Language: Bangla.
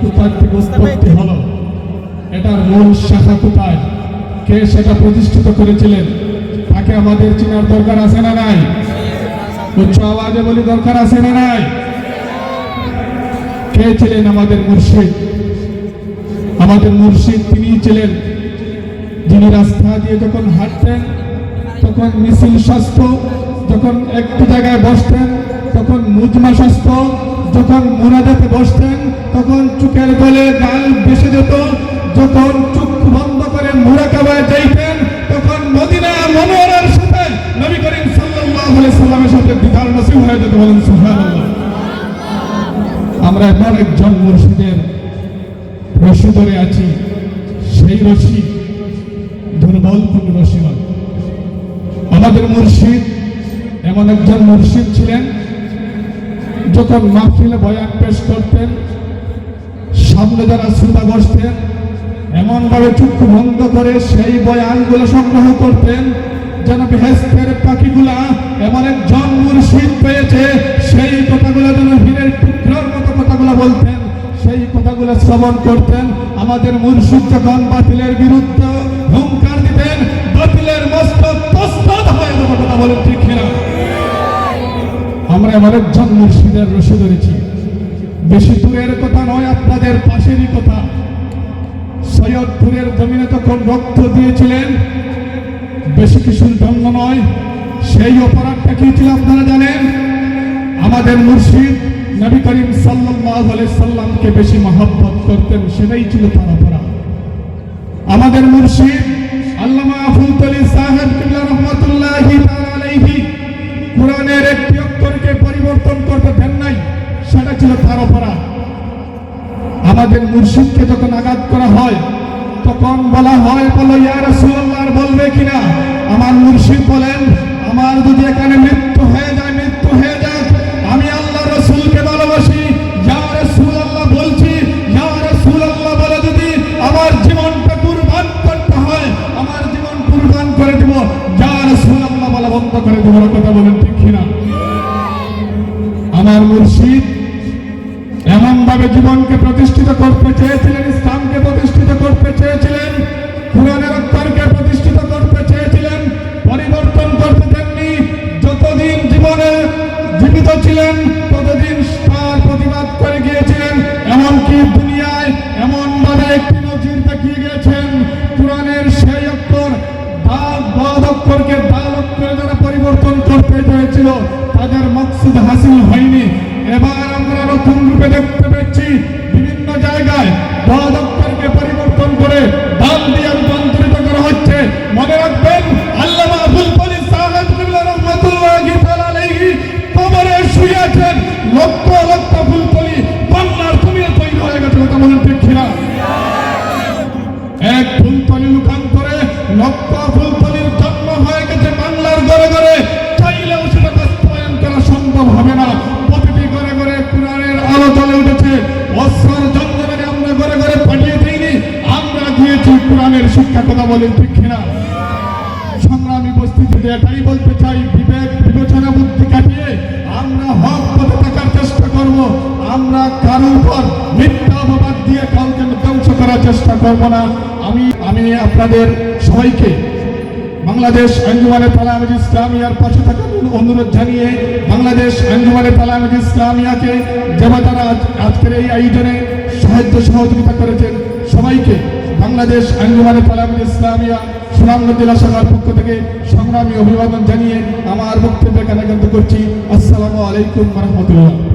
কোথার থেকে উৎপত্তি হলো? এটার মূল শাখা কোথায়? কে সেটা প্রতিষ্ঠিত করেছিলেন? তাকে আমাদের চেনার দরকার আছে না নাই? উচ্চ আওয়াজে বলি দরকার আছে না নাই? কে ছিলেন আমাদের মুর্শিদ? আমাদের মুর্শিদ তিনি ছিলেন যিনি রাস্তা দিয়ে যখন হাঁটতেন, তখন মিছিল স্বাস্থ্য যখন একটি জায়গায় বসতেন, তখন মুজমা স্বাস্থ্য যখন মোনাজাতে বসতেন, তখন চুকের গলে গাল বেসে যেত। যখন চুপ বন্ধ করে মুরাকাবায় যাইতেন, তখন মদিনা মনোয়ারার সাথে নবী করিম আলাইহি সাল্লামের সাথে দিদার নসিব হয়ে যেত বলেন আমরা এমন একজন মুর্শিদের রশি ধরে আছি, সেই রশি দুর্বল কোন রশি নয়। আমাদের মুর্শিদ এমন একজন মুর্শিদ ছিলেন যখন মাহফিলে বয়ান পেশ করতেন, সামনে যারা শ্রোতা বসতেন, এমনভাবে চক্ষু বন্ধ করে সেই বয়ানগুলো সংগ্রহ করতেন, যেন বেহেস্তের পাখিগুলা এমন একজন মুর্শিদ পেয়েছে, সেই কথাগুলো যেন হীরের টুকরার মতো কথাগুলো বলতেন, সেই কথাগুলো শ্রবণ করতেন। আমাদের মুর্শিদ যখন বাতিলের বিরুদ্ধে আমরা এমন একজন মুর্শিদের রসে ধরেছি। বেশি দূরের কথা নয়, আপনাদের পাশেরই কথা। সৈয়দপুরের জমিনে তখন রক্ত দিয়েছিলেন। বেশি কিছুর জন্য নয়, সেই অপরাধটা কি ছিল আপনারা জানেন? আমাদের মুর্শিদ নবী করিম আলাইহি সাল্লামকে বেশি মহব্বত করতেন, সেটাই ছিল তার অপরাধ। আমাদের মুর্শিদ আল্লামা আফুল তলি সাহেব তার আমাদের মুর্শিদকে যখন আঘাত করা হয়, তখন বলা হয়, বলো, ইয়া আর বলবে কিনা? আমার মুর্শিদ বলেন, আমার যদি এখানে মৃত্যু হয়ে যায়, মৃত্যু হয়ে যাক, আমি আল্লাহ রসুলকে ভালোবাসি। বলে করে বন্ধ করে আমার মুর্শিদ এমন ভাবে জীবনকে প্রতিষ্ঠিত করতে চেয়েছিলেন কথা বলেন ঠিক কিনা সংগ্রামী উপস্থিতিতে এটাই বলতে চাই বিবেক বিবেচনা বুদ্ধি কাটিয়ে আমরা হক পথে থাকার চেষ্টা করব। আমরা কারও উপর মিথ্যা অপবাদ দিয়ে কাউকে ধ্বংস করার চেষ্টা করব না। আমি আমি আপনাদের সবাইকে বাংলাদেশ আঞ্জুমানে তালামিজ ইসলামিয়ার পাশে থাকার অনুরোধ জানিয়ে বাংলাদেশ আঞ্জুমানে তালামিজ ইসলামিয়াকে যারা তারা আজকের এই আয়োজনে সাহায্য সহযোগিতা করেছেন সবাইকে। বাংলাদেশ আঞ্জুমানে কালাম ইসলামিয়া সুনামগঞ্জ জেলা শাখার পক্ষ থেকে সংগ্রামী অভিবাদন জানিয়ে আমার বক্তব্য এখানে করছি। আসসালামু আলাইকুম রহমতুল্লাহ।